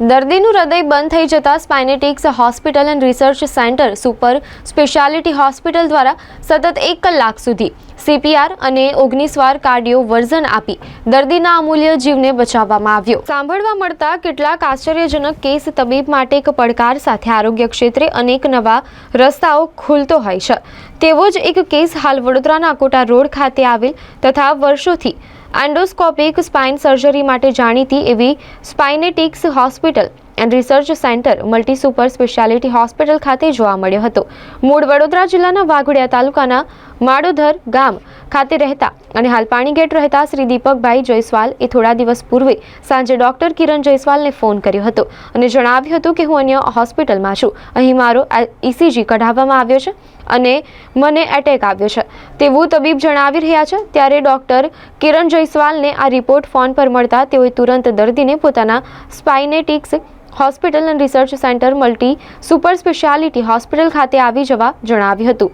દર્દીનું હૃદય બંધ થઈ જતાં Spinetics hospital and research centre super speciality hospital દ્વારા સતત એક કલાક સુધી સીપીઆર અને ઓગણીસ વાર કાર્ડિયો વર્ઝન આપી દર્દીના અમૂલ્ય જીવને બચાવવામાં આવ્યો. સાંભળવા મળતા કેટલાક આશ્ચર્યજનક કેસ તબીબ માટે એક પડકાર સાથે આરોગ્ય ક્ષેત્રે અનેક નવા રસ્તાઓ ખુલતો હોય છે. તેવો જ એક કેસ હાલ વડોદરાના કોટા રોડ ખાતે આવેલ તથા વર્ષોથી એન્ડોસ્કોપિક સ્પાઇન સર્જરી માટે જાણીતી એવી Spinetics hospital and research centre multi super speciality hospital ખાતે જોવા મળ્યો હતો. મૂળ વડોદરા જિલ્લાના વાઘોડિયા તાલુકાના માડોધર ગામ ખાતે રહેતા અને હાલ પાણીગેટ રહેતા શ્રી દીપકભાઈ જયસ્વાલ એ થોડા દિવસ પૂર્વે સાંજે ડોક્ટર કિરણ જયસ્વાલને ફોન કર્યો હતો અને જણાવ્યું હતું કે હું અન્ય હોસ્પિટલમાં છું. અહીં મારો ઇસીજી કઢાવવામાં આવ્યો છે અને મને એટેક આવ્યો છે. તેવું તબીબ જણાવી રહ્યા છે ત્યારે ડોક્ટર કિરણ જયસ્વાલને આ રિપોર્ટ ફોન પર મળતા તેઓએ તુરંત દર્દીને પોતાના Spinetics hospital and research centre multi super speciality hospital ખાતે આવી જવા જણાવ્યું હતું.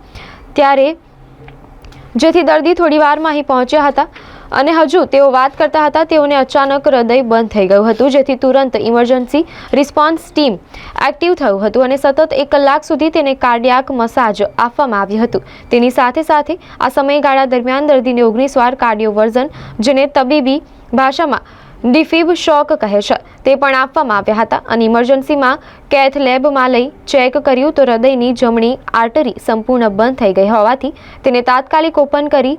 ત્યારે જેથી દર્દી થોડી વારમાં અહીં પહોંચ્યા હતા અને હજુ તેઓ વાત કરતા હતા, તેઓને અચાનક હૃદય બંધ થઈ ગયું હતું, જેથી તુરંત ઇમરજન્સી રિસ્પોન્સ ટીમ એક્ટિવ થયું હતું અને સતત એક કલાક સુધી તેને કાર્ડિયાક મસાજ આપવામાં આવ્યું હતું. તેની સાથે સાથે આ સમયગાળા દરમિયાન દર્દીને ઓગણીસ વાર કાર્ડિયો વર્ઝન, જેને તબીબી ભાષામાં ડિફિબ શોક કહે છે. તે પણ આપવામાં આવ્યા હતા અને ઇમરજન્સીમાં કેથ લેબમાં લઈ ચેક કર્યું તો હૃદયની જમણી આર્ટરી સંપૂર્ણ બંધ થઈ ગઈ હોવાથી તેને તાત્કાલિક ઓપન કરી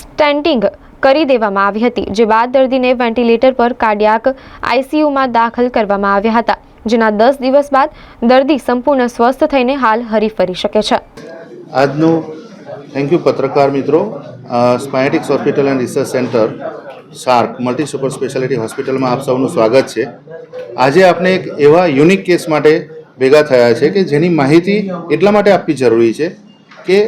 સ્ટેન્ટિંગ કરી દેવામાં આવી હતી, જે બાદ દર્દીને વેન્ટિલેટર પર કાર્ડિયાક આઈસીયુમાં દાખલ કરવામાં આવ્યા હતા, જેના દસ દિવસ બાદ દર્દી સંપૂર્ણ સ્વસ્થ થઈને હાલ હરીફરી શકે છે. આજનું થેન્ક યુ પત્રકાર મિત્રો Spinetics hospital and research centre shark multi super speciality હોસ્પિટલમાં આપ સૌનું સ્વાગત છે. આજે આપણે એક એવા યુનિક કેસ માટે ભેગા થયા છે કે જેની માહિતી એટલા માટે આપવી જરૂરી છે કે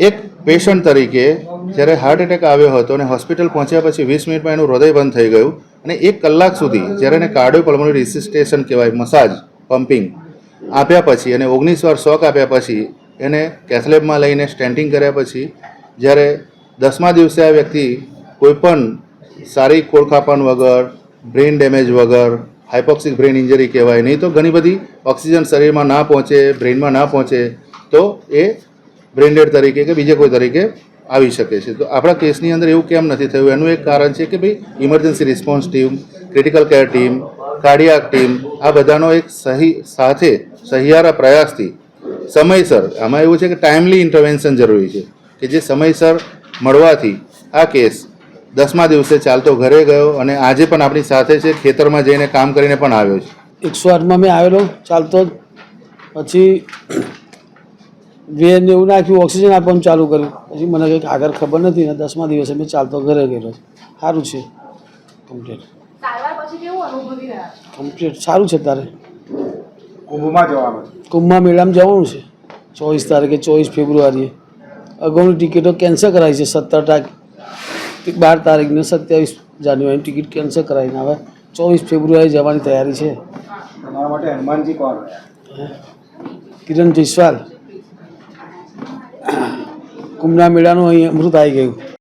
એક પેશન્ટ તરીકે જ્યારે હાર્ટ એટેક આવ્યો હતો અને હોસ્પિટલ પહોંચ્યા પછી વીસ મિનિટમાં એનું હૃદય બંધ થઈ ગયું અને એક કલાક સુધી જ્યારે એને કાર્ડિયો પલ્મોનરી રિસિસ્ટેશન કહેવાય મસાજ પમ્પિંગ આપ્યા પછી અને ઓગણીસ વાર શોક આપ્યા પછી એને કેથલેબમાં લઈને સ્ટેન્ટિંગ કર્યા પછી જ્યારે દસમા દિવસે આ વ્યક્તિ કોઈપણ સારી કોળખાપણ વગર, બ્રેઇન ડેમેજ વગર હાઇપોક્સિક બ્રેઇન ઇન્જરી કહેવાય, નહીં તો ઘણી બધી ઓક્સિજન શરીરમાં ના પહોંચે, બ્રેઇનમાં ના પહોંચે, તો એ બ્રેઇન તરીકે કે બીજે કોઈ તરીકે આવી શકે છે. તો આપણા કેસની અંદર એવું કેમ નથી થયું? એનું એક કારણ છે કે ભાઈ emergency response team, critical care team, cardiac team, આ બધાનો એક સહી સાથે સહિયારા પ્રયાસથી સમયસર, આમાં એવું છે કે ટાઈમલી ઇન્ટરવેન્શન જરૂરી છે, કે જે સમયસર મળવાથી આ કેસ દસમા દિવસે ચાલતો ઘરે ગયો અને આજે પણ આપણી સાથે છે ખેતરમાં જઈને કામ કરીને પણ આવ્યો છે. એકસો આઠમાં મેં આવેલો ચાલતો જ. પછી વેન એવું નાખ્યું ઓક્સિજન આપવાનું ચાલુ કર્યું. પછી મને કંઈક આગળ ખબર નથી ને દસમા દિવસે મેં ચાલતો ઘરે ગયેલો સારું છે. કમ્પ્લીટ કમ્પ્લીટ સારું છે તારે? કુંભમાં જવાનું કુંભમાં મેળામાં જવાનું છે? ચોવીસ તારીખે ચોવીસ ફેબ્રુઆરીએ. અગાઉની ટિકિટો કેન્સલ કરાવી છે સત્તર તારીખ બાર તારીખ ને સત્યાવીસ જાન્યુઆરીની ટિકિટ કેન્સલ કરાવીને આવે. ચોવીસ ફેબ્રુઆરી જવાની તૈયારી છે. તમારા માટે હનુમાનજી કોણ કિરણ જયસ્વાલ. કુંભના મેળાનું અહીં અમૃત આવી ગયું.